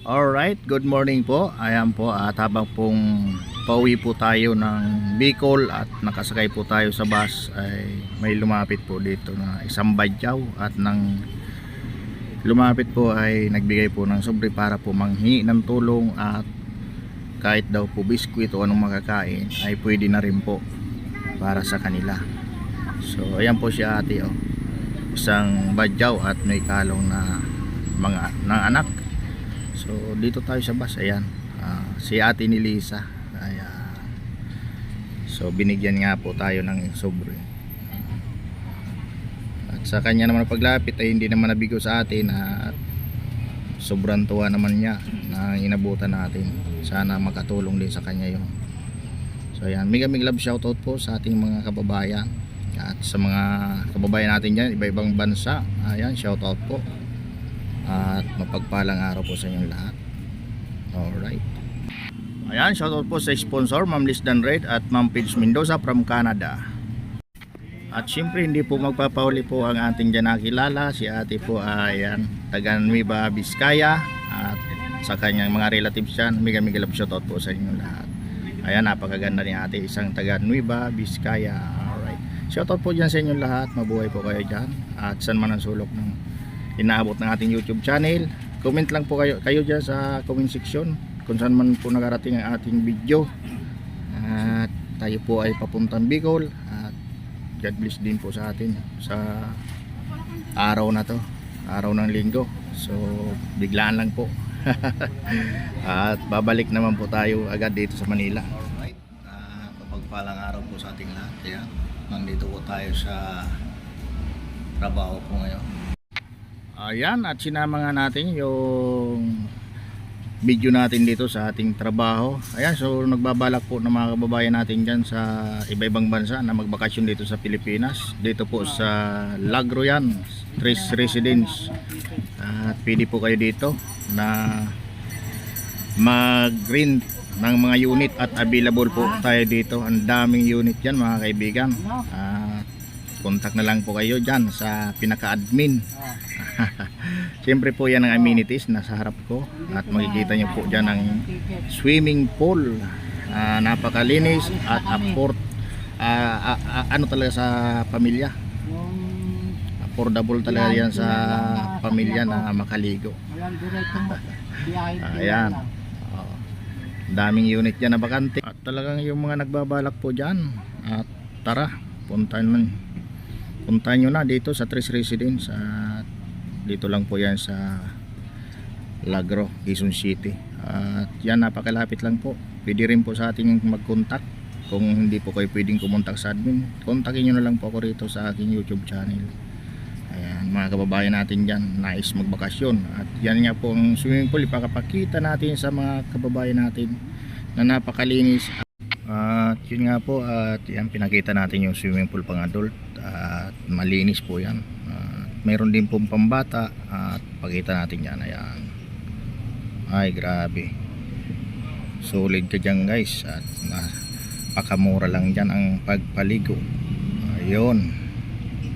Alright, good morning po. Ayan po at habang pong pauwi po tayo ng Bicol at nakasakay po tayo sa bus ay may lumapit po dito na isang badyaw at nang lumapit po ay nagbigay po ng sobre para po manghingi ng tulong at kahit daw po biskwit o anong makakain ay pwede na rin po para sa kanila. So ayan po si ate oh. Isang badyaw at may kalong na mga ng anak So dito tayo sa bus, ayan. Ah, si ate ni Lisa. Ayan. So binigyan nga po tayo ng sobre. At sa kanya naman paglapit ay hindi naman nabigo sa atin at sobrang tuwa naman niya na inabutan natin. Sana makatulong din sa kanya yun. So ayan, mega mega love shoutout po sa ating mga kababayan at sa mga kababayan natin dyan, iba-ibang bansa. Ayan, shoutout po at mapagpalang araw po sa inyong lahat. Alright. Ayan shoutout po sa sponsor Ma'am Liz Red at Ma'am Pidge Mendoza from Canada. At syempre hindi po magpapauli po ang ating dyan nakilala si ate po ay ayan, taga Nueva Vizcaya. At sa kanyang mga relatives dyan mega mega love shoutout po sa inyong lahat. Ayan napakaganda ni ate isang taga Nueva Vizcaya. Alright. Shoutout po dyan sa inyong lahat. Mabuhay po kayo dyan. At saan man ang sulok ng inaabot ng ating YouTube channel. Comment lang po kayo, kayo dyan sa comment section kung saan man po nakarating ang ating video. At tayo po ay papuntang Bicol at God bless din po sa atin sa araw na to, araw ng linggo. So biglaan lang po. at babalik naman po tayo agad dito sa Manila. Alright, uh, araw po sa ating lahat. Ayan. Nandito po tayo sa trabaho po ngayon. Ayan, at sinama natin yung video natin dito sa ating trabaho. Ayan, so nagbabalak po ng mga kababayan natin dyan sa iba-ibang bansa na magbakasyon dito sa Pilipinas. Dito po sa Lagroyan, Tres Residence. At pwede po kayo dito na mag-rent ng mga unit at available po tayo dito. Ang daming unit dyan mga kaibigan. At contact na lang po kayo dyan sa pinaka-admin. Siyempre po yan ang amenities nasa harap ko. At makikita nyo po dyan ang swimming pool. Ah, napakalinis at afford ah, ah, ah, ano talaga sa pamilya? Affordable talaga yan sa pamilya na makaligo. Ayan. Oo. daming unit dyan na bakante. At talagang yung mga nagbabalak po dyan at tara puntahan man puntahan nyo na dito sa Tres Residence at dito lang po yan sa Lagro, Quezon City. At yan napakalapit lang po. Pwede rin po sa ating mag-contact kung hindi po kayo pwedeng kumontak sa admin. Kontakin nyo na lang po ako rito sa aking youtube channel. Ayan mga kababayan natin dyan nais magbakasyon. At yan nga po ang swimming pool. Ipakapakita natin sa mga kababayan natin na napakalinis. At yun nga po at yan pinakita natin yung swimming pool pang adult. At malinis po yan. At mayroon din pong pambata at pakita natin yan ayan. Ay grabe. Solid ka dyan guys at napakamura lang dyan ang pagpaligo. Ayun